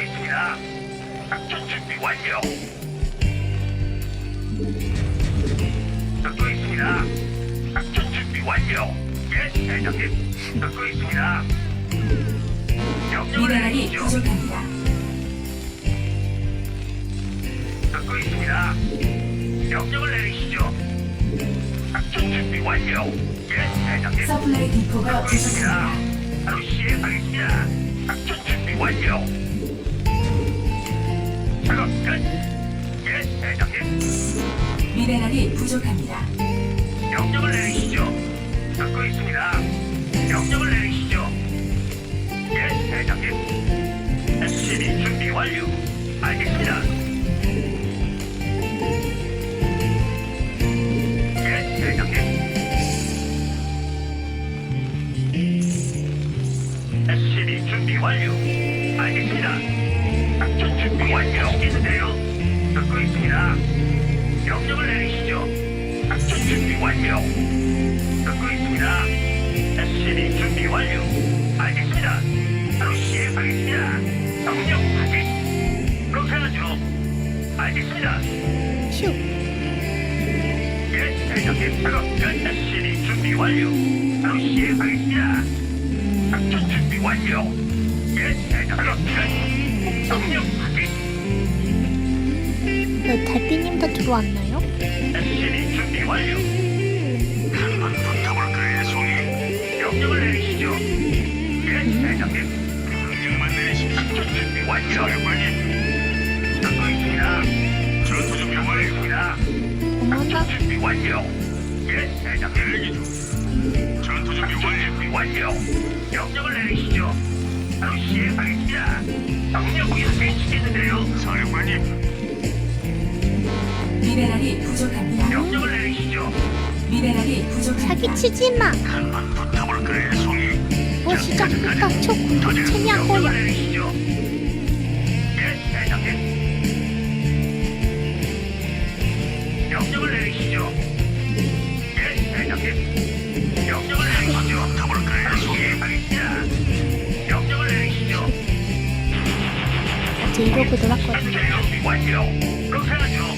듣고 있습니다. 작전 준비 완료. 듣고 있습니다. 작전 준비 완료. 예, 대장님. 듣고 있습니다. 명령을 미네랄이 내리시죠. 부족합니다. 듣고 있습니다. 명령을 내리시죠. 작전 준비 완료. 예, 대장님. 서플라이 디포가 듣고 있습니다. 부족합니다. 바로 시행하겠습니다. 작전 준비 완료. 미네랄이 부족합니다. 명령을 내리시죠. 듣고 있습니다. 명령을 내리시죠. 예, 대장님. SCB 준비 완료. 알겠습니다. 완료. 듣고 있습니다. SCB 준비 완료. 알겠습니다. 바로 시행하겠습니다. 명령 확인. 그렇게 하죠. 알겠습니다. 휴. 예, 대장님. 작업 끝. SCB 준비 완료. 바로 시행하겠습니다. 작전 준비 완료. 예, 대장님. 작업 끝. 명령 확인. 왜 달빛님도 들어왔나요? SCB 준비 완료. 한번 붙어볼까요, 송이? 명령을 내리시죠. 예, 대장님. 명령만 내리시죠. 작전 준비 완료. 사령관님. 듣고 있습니다. 전투 준비 완료입니다. 어머나. 작전 준비 완료. 예, 대장님. 대기 중. 전투 준비 완료. 완료. 명령을 내리시죠. 바로 시행하겠습니다. 명령 이렇게 시키는데요. 사령관님. 미네랄이 부족합니다. 명령을 내리시죠. 미네랄이 부족합니다. 사기치지 마. 한번 붙어볼까요, 송이? 뭐 시작부터 초고 체냐고요. 내리시죠. 예, 대장님. 명령을 내리시죠. 예, 대장님. 명령을 내리시죠. 붙어볼까요, 송이? 알겠습니다. 명령을 내리시죠. 어제 이러고 준비 완료. 그렇게 하죠.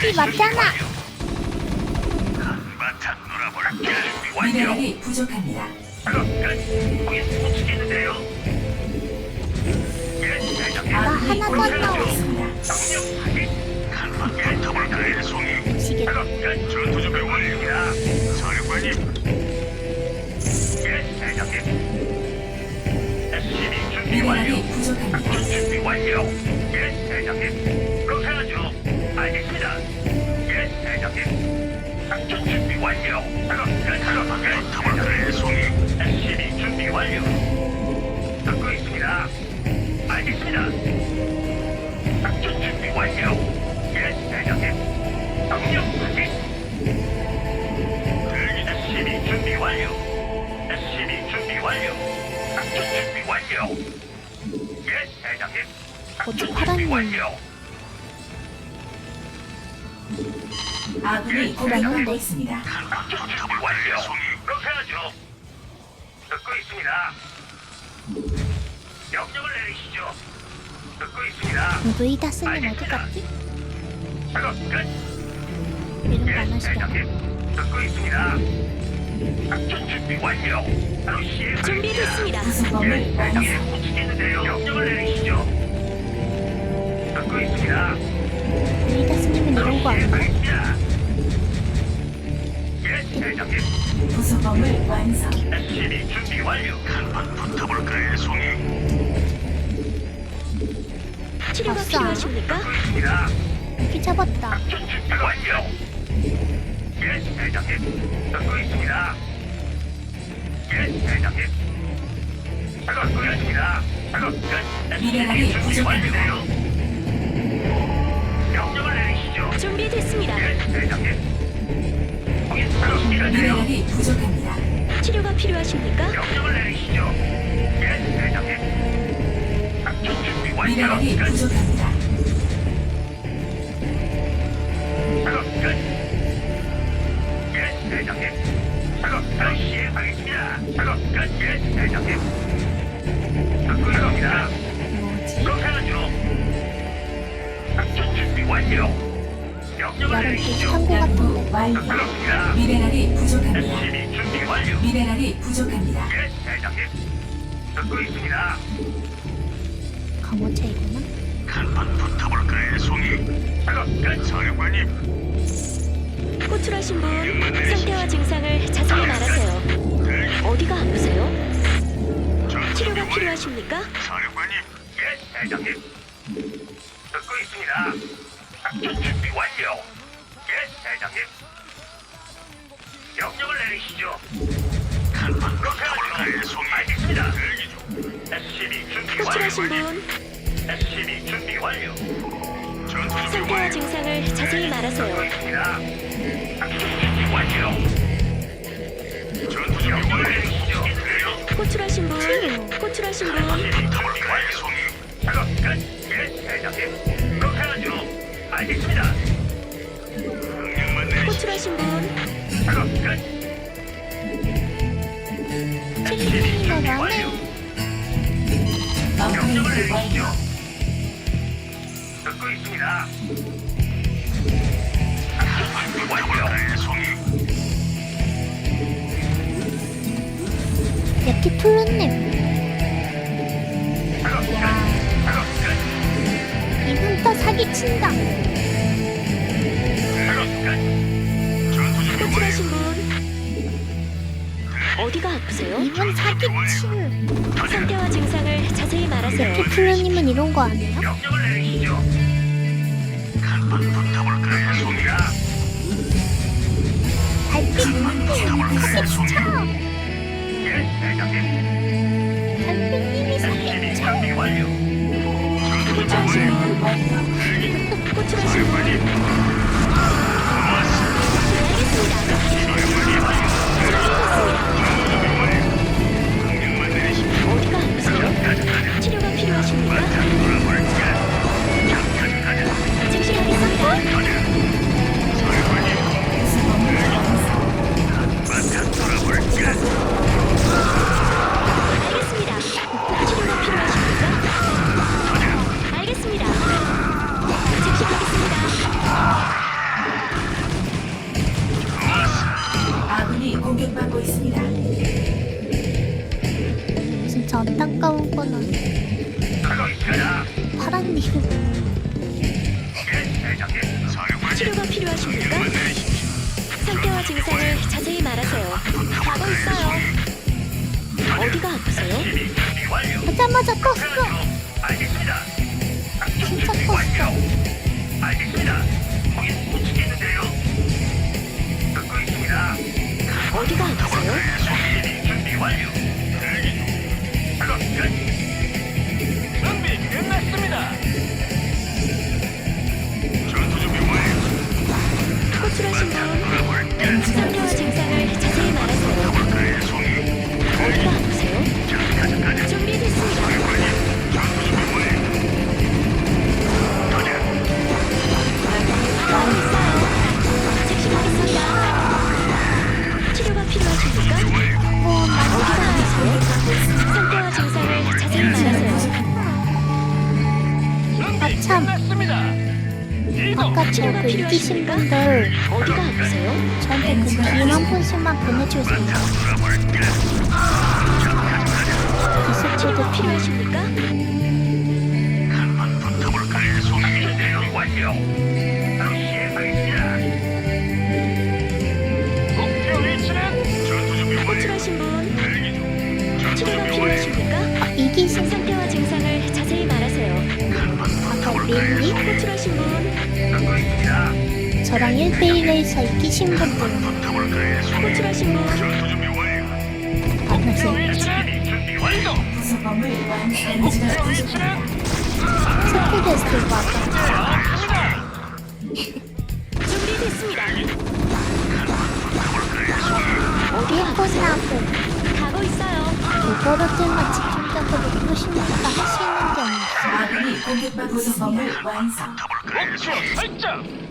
사기 맞잖아. 한바탕 완료. 미네랄이 부족합니다. 작업 끝. 거기 묻히겠는데요. 예, 대장님. 나 하나도 안 그렇게 나와. 하죠. 있습니다. 명령 확인. 한번 붙어볼까요, 송이? 시계. 작업 끝. 전투 준비 완료입니다. 사령관님. 예, 대장님. SCB 준비 완료. 미네랄이 부족합니다. 준비 완료. 예, 대장님. 알겠습니다. 예, 대장님. 작전 준비 완료. 작업 끝. 작업 끝. 붙어볼까요, 송이? SCB 준비 완료. 듣고 있습니다. 알겠습니다. 작전 준비 완료. 예, 대장님. 명령 확인. 대기 SCB 준비 완료. SCB 준비 완료. 작전 준비 완료. 예, 대장님. 작전 파란 준 아군이. 작전 준비 완료. 그렇게 하죠. 듣고 있습니다. 명령을 내리시죠. 듣고 있습니다. 루이다스님 어디 갔지? 작업 끝. 이런 예, 거안 하시려나? 대장님. 듣고 있습니다. 작전 준비 완료. 바로 시행하겠습니다. 준비됐습니다. 예, 구성범을 완성. 대장님. 붙이겠는데요. 명령을 내리시죠. 듣고 있습니다. 루이다스님은 바로 이런 거? 시행하겠습니다. 예, 대장님. 부속범을 완성. SCB 준비 완료. 한번 붙어볼까요, 송이? 치료가 필요하십니까? 있습니다. 여기 잡았다. 작전 준비 완료. 예, 대장님. 듣고 있습니다. 예, 대장님. 작업 끝입니다. 작업 끝. 미네랄이 SCB 준비 부족합니다. 완료요. 명령을 내리시죠. 준비됐습니다. 예, 대장님. 작업 끝이요. 미네랄이 부족합니다. 치료가 필요하십니까? 명령을 내리시죠. 예, 대장님. 작전 준비 완료. 미네랄이 끝. 부족합니다. 작업 끝. 예, 대장님. 작업 끝. 시행하겠습니다. 작업 끝. 예, 대장님. 듣고 있습니다. 내리시죠. 비슷한 거 같은데. 연구 완료. 그렇습니다. 미네랄이 부족합니다. SCB 준비 완료. 미네랄이 부족합니다. 예, 대장님. 듣고 있습니다. 강호차이구나. 한번 붙어볼까요, 송이? 작업 끝. 사령관님. 호출하신 분 상태와 증상을 자세히 말하세요. 어디가 아프세요? 치료가 필요하십니까? 사령관님. 예, 대장님. 듣고 있습니다. 작전 준비 완료. SCB 준비 호출하신 완료. 분 SCB 준비 완료. 전투 준비 상태와 완료. 증상을 자세히 듣고 말하세요. 있습니다. 작전 준비 완료. 전투 준비 완료. 내리시죠. 호출하신 분 호출하신 분. 예. 알겠습니다. 호출하신 분 작업 끝. 준비. 송이. 작업 끝. 야. 이분 또 사기친다. 어디가 아프세요? 이분 사기친. 상태와 증상을 자세히 말하세요. 툴루님은 이런 거 안 해요? 명령을 내리시죠. 한번 붙어볼까요, 송이야? 달빛 붙어볼까요, 송이? 쳐. 예, 대장님. 달빛님이 SCB 사기쳐. 준비 완료. 전투 준비 완료. 호출하신 분 호출하신 분 알겠습니다. 알겠습니다. 저한테 그 기운 한 푼씩만 보내주세요. 돌아볼게. 기습제도 필요하십니까? 있습니다. 저랑 1대1에서 이기신 분들? 호출하신 분 부족합니다. 스피드스틸 아까 준비됐습니다. 우리 포스나고 가고 있어요. 오버로들만 집중적으로 푸시니까 하시는 게 없어. 아군이 공격받고 부속범을 완성. 설정.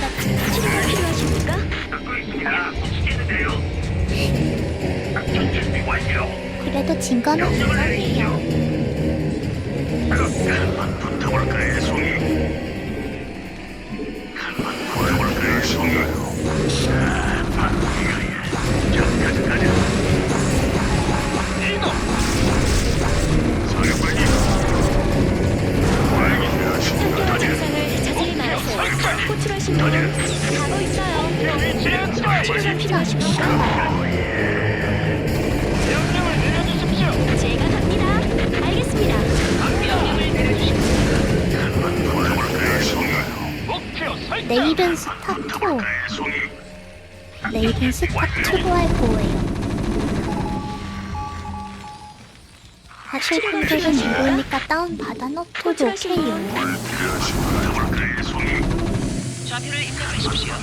같은 치료가 필요하십니까? 그래도 진 거는 명령을 이상해요. 내리시죠. 한번 붙어볼까요, 송이? 한번 붙어볼까요, 송이? 자, 바꾸기야. 저까지 명령을 내려주십시오. 제가 갑니다. 알겠습니다. 명령을 내려주십시오. 한번 붙어볼까요, 송이? 목표 설정. 내일은 스타2 붙어볼까요, 송이? 내일은 스타 2로 할 거예요. 하실 분들은 모르니까 다운 붙어볼까요, 송이? 좌표를 입력하십시오.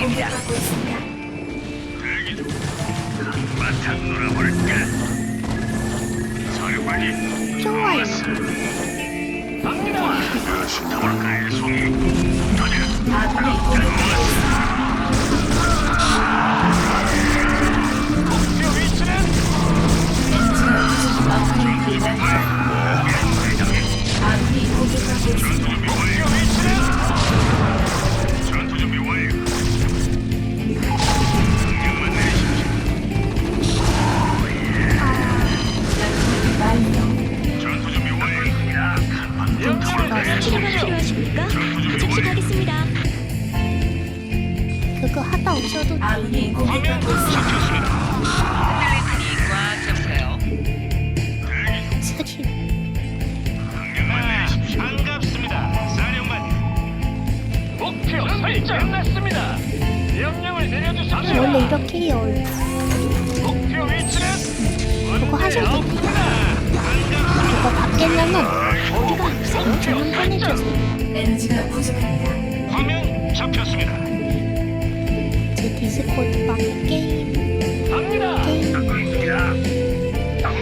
공격받고 있습니다. 한바탕 놀아볼까? 사령관님. 좋아요. 갑니다. 붙어볼까요, 송이? 가자. 치료가. 필요하십니까? 즉시. 가겠습니다. 그거 하다 오셔도 돼. 아군이 공격받고 있습니다. 스킬. 명령만 내리십시오. 반갑습니다, 사령관님. 목표 설정 끝났습니다. 명령을 내려주십시오. 원래 이렇게 해 원장님, 어디가 새로 조명 꺼내줘서 에너지가 부족합니다. 화면 잡혔습니다. 제 디스코드 방에 게임 갑니다. 게임 듣고 있습니다.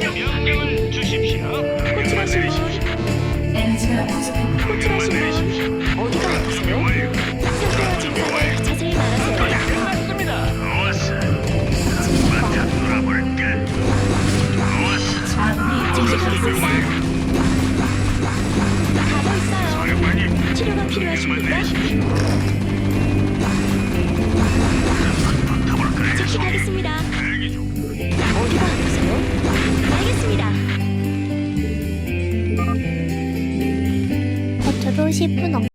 명령을 주십시오. 호출하신 분, 에너지가 부족합니다. 호출하신 분 어디가 세요 여보세요, 진사님.